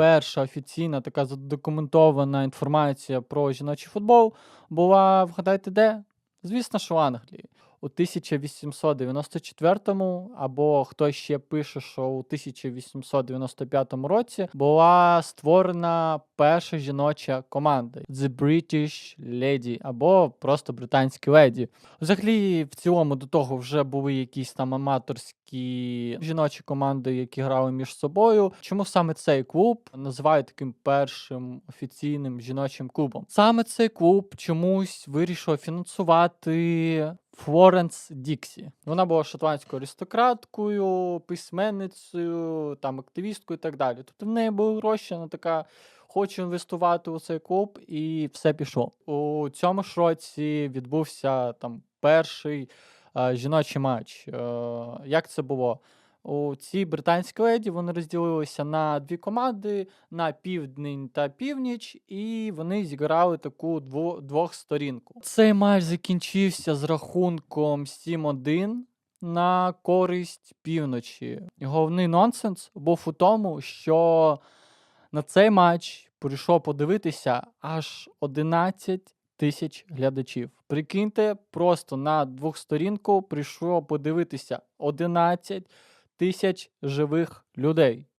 Перша офіційна така задокументована інформація про жіночий футбол була, вгадайте, де? Звісно, що в Англії. У 1894 або хтось ще пише, що у 1895 році була створена перша жіноча команда The British Lady або просто британські леді. Взагалі, в цілому до того вже були якісь там аматорські жіночі команди, які грали між собою. Чому саме цей клуб називають таким першим офіційним жіночим клубом? Саме цей клуб чомусь вирішив фінансувати. Флоренс Діксі. Вона була шотландською аристократкою, письменницею, там активісткою і так далі. Тобто в неї були гроші, вона така хоче інвестувати у цей клуб, і все пішло. У цьому ж році відбувся там перший е, жіночий матч. Е, як це було? У цій британській леді вони розділилися на дві команди на південь та північ, і вони зіграли таку дво, двохсторінку. Цей матч закінчився з рахунком 7-1 на користь півночі. Головний нонсенс був у тому, що на цей матч прийшло подивитися аж 11 тисяч глядачів. Прикиньте, просто на двохсторінку прийшло подивитися 11 тисяч живих людей.